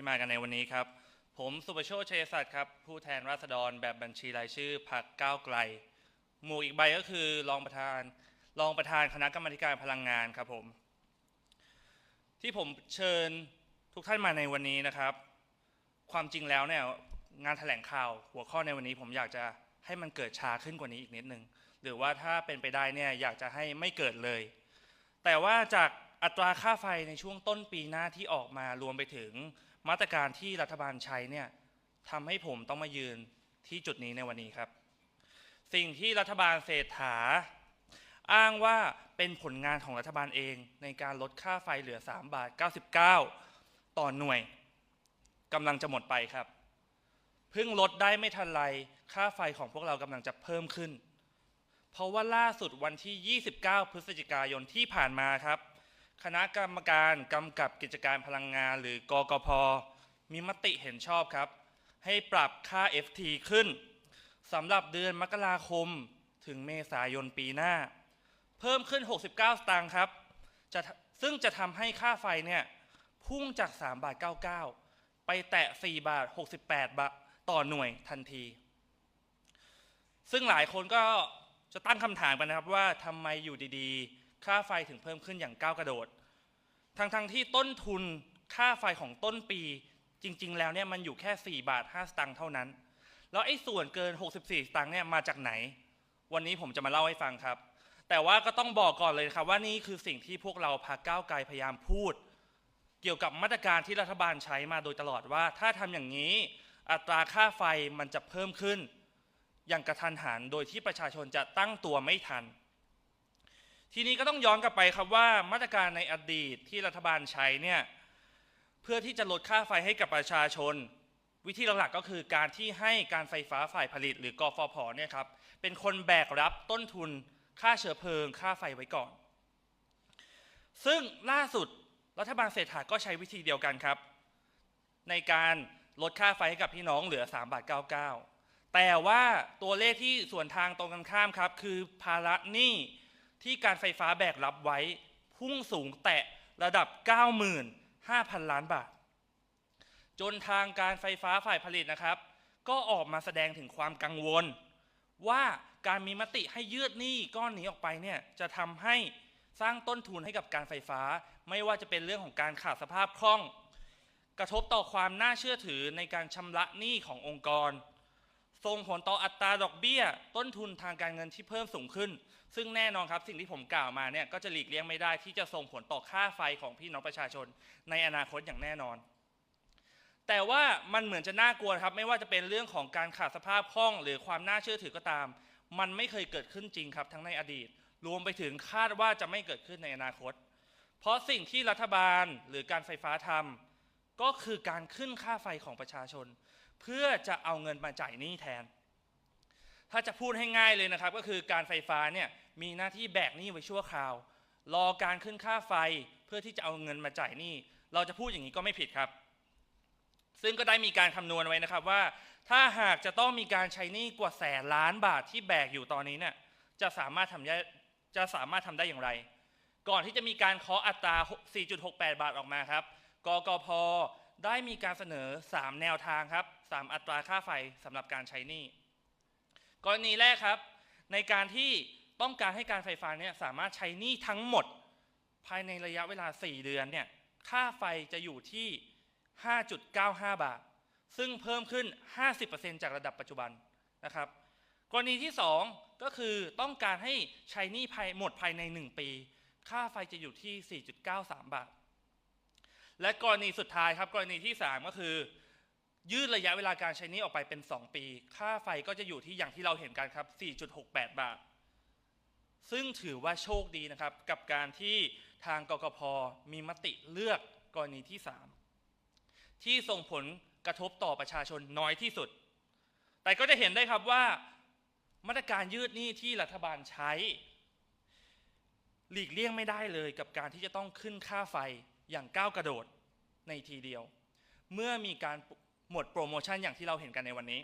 ที่มากันในวันนี้ครับ ผมสุประโชคชัยศักดิ์ครับ ผู้แทนราษฎรแบบบัญชีรายชื่อพรรคก้าวไกล หมู่อีกใบก็คือรองประธาน รองประธานคณะกรรมการพลังงานครับผม ที่ผมเชิญทุกท่านมาในวันนี้นะครับ ความจริงแล้วเนี่ยงานแถลงข่าวหัวข้อในวันนี้ ผมอยากจะให้มันเกิดช้าขึ้นกว่านี้อีกนิดนึงหรือว่าถ้าเป็นไปได้เนี่ยอยากจะให้ไม่เกิดเลย แต่ว่าจาก อัตราค่าไฟในช่วงต้นปีหน้าที่ออกมารวมไปถึงมาตรการที่รัฐบาลใช้เนี่ยทำให้ผมต้องมายืนที่จุดนี้ในวันนี้ครับ สิ่งที่รัฐบาลเศรษฐา อ้างว่าเป็นผลงานของรัฐบาลเอง ในการลดค่าไฟเหลือ 3 บาท 99 ต่อหน่วยกำลังจะหมดไปครับ เพิ่งลดได้ไม่ทันไรค่าไฟของพวกเรากำลังจะเพิ่มขึ้น เพราะว่าล่าสุดวันที่ 29 พฤศจิกายนที่ผ่านมาครับ คณะกรรมการกำกับกิจการพลังงาน หรือกกพ มีมติเห็นชอบครับ ให้ปรับค่า FT ขึ้นสำหรับเดือนมกราคมถึงเมษายนปีหน้า เพิ่มขึ้น 69 สตางค์ครับจะซึ่งจะทำให้ค่าไฟเนี่ยพุ่งจาก 3 บาท 99 ไปแตะ 4 บาท 68 บาท ต่อหน่วยทันที ซึ่งหลายคนก็จะตั้งคำถามกันนะครับว่าทำไมอยู่ดีๆ ค่าไฟถึงเพิ่มขึ้นอย่างก้าวกระโดด ทั้งๆที่ต้นทุนค่าไฟของต้นปีจริง ๆ แล้วเนี่ยมันอยู่แค่ 4 บาท 5 สตางค์เท่านั้น แล้วไอ้ส่วนเกิน 64 สตางค์เนี่ยมาจากไหน วันนี้ผมจะมาเล่าให้ฟังครับ แต่ว่าก็ต้องบอกก่อนเลยครับว่านี่คือสิ่งที่พวกเราพรรคก้าวไกลพยายามพูด เกี่ยวกับมาตรการที่รัฐบาลใช้มาโดยตลอดว่า ถ้าทำอย่างนี้อัตราค่าไฟมันจะเพิ่มขึ้น อย่างกระทันหันโดยที่ประชาชนจะตั้งตัวไม่ทัน ทีนี้ก็ต้องย้อนกลับไปครับว่ามาตรการในอดีตที่รัฐบาลใช้เนี่ยเพื่อที่จะลดค่าไฟให้กับประชาชน วิธีหลักๆก็คือการที่ให้การไฟฟ้าฝ่ายผลิต หรือกฟผเนี่ยครับเป็นคนแบกรับต้นทุนค่าเชื้อเพลิง ค่าไฟไว้ก่อน ซึ่งล่าสุดรัฐบาลเศรษฐาก็ใช้วิธีเดียวกันครับ ในการลดค่าไฟให้กับพี่น้องเหลือ3บาท99 แต่ว่าตัวเลขที่ส่วนทางตรงกันข้ามครับ คือภาระหนี้ ที่การไฟฟ้าแบกรับไว้พุ่งสูงแตะระดับ 95,000 ล้านบาท จนทางการไฟฟ้าฝ่ายผลิตนะครับ ก็ออกมาแสดงถึงความกังวล ว่าการมีมติให้ยืดหนี้ก้อนนี้ออกไปเนี่ยจะทำให้สร้างต้นทุนให้กับการไฟฟ้า ไม่ว่าจะเป็นเรื่องของการขาดสภาพคล่อง กระทบต่อความน่าเชื่อถือในการชำระหนี้ขององค์กร ส่งผลต่ออัตราดอกเบี้ย ต้นทุนทางการเงินที่เพิ่มสูงขึ้น ซึ่งแน่นอนครับสิ่งที่ผมกล่าวมาเนี่ยก็จะหลีกเลี่ยงไม่ได้ที่จะส่งผลต่อค่าไฟของพี่น้องประชาชน ในอนาคตอย่างแน่นอน แต่ว่ามันเหมือนจะน่ากลัวครับ ไม่ว่าจะเป็นเรื่องของการขาดสภาพคล่อง หรือความน่าเชื่อถือก็ตาม มันไม่เคยเกิดขึ้นจริงครับทั้งในอดีต รวมไปถึงคาดว่าจะไม่เกิดขึ้นในอนาคต เพราะสิ่งที่รัฐบาลหรือการไฟฟ้าทำก็คือการขึ้นค่าไฟของประชาชน เพื่อจะเอาเงินมาจ่ายหนี้แทน ถ้าจะพูดให้ง่ายเลยนะครับ ก็คือการไฟฟ้าเนี่ยมีหน้าที่แบกหนี้ไว้ชั่วคราว รอการขึ้นค่าไฟเพื่อที่จะเอาเงินมาจ่ายหนี้ เราจะพูดอย่างนี้ก็ไม่ผิดครับ ซึ่งก็ได้มีการคำนวณไว้นะครับว่า ถ้าหากจะต้องมีการใช้หนี้กว่าแสนล้านบาทที่แบกอยู่ตอนนี้เนี่ยจะสามารถทำได้จะสามารถทำได้อย่างไร ก่อนที่จะมีการเคาะอัตรา 4.68 บาทออกมาครับ กกพ ได้มีการเสนอ 3 แนวทางครับ 3 อัตราค่าไฟสำหรับการใช้หนี้กรณีแรกครับ ในการที่ต้องการให้การไฟฟ้าเนี่ยสามารถใช้หนี้ทั้งหมด ภายในระยะเวลา 4 เดือนเนี่ยค่าไฟจะอยู่ที่ 5.95 บาท ซึ่งเพิ่มขึ้น 50%จากระดับปัจจุบันนะครับ กรณีที่ 2 ก็คือต้องการให้ใช้หนี้ภายหมดภายใน 1 ปี ค่าไฟจะอยู่ที่ 4.93 บาท และกรณีสุดท้ายครับกรณีที่ 3 ก็คือ ยืดระยะเวลาการใช้นี้ออกไปเป็น 2 ปี ค่าไฟก็จะอยู่ที่อย่างที่เราเห็นกันครับ 4.68 บาท ซึ่งถือว่าโชคดีนะครับ กับการที่ทางกกพมีมติเลือกกรณีที่ 3 ที่ส่งผลกระทบต่อประชาชนน้อยที่สุด แต่ก็จะเห็นได้ครับว่ามาตรการยืดหนี้ที่รัฐบาลใช้ หลีกเลี่ยงไม่ได้เลยกับการที่จะต้องขึ้นค่าไฟ อย่างก้าวกระโดดในทีเดียว เมื่อมีการหมดโปรโมชั่นอย่างที่เราเห็นกันในวันนี้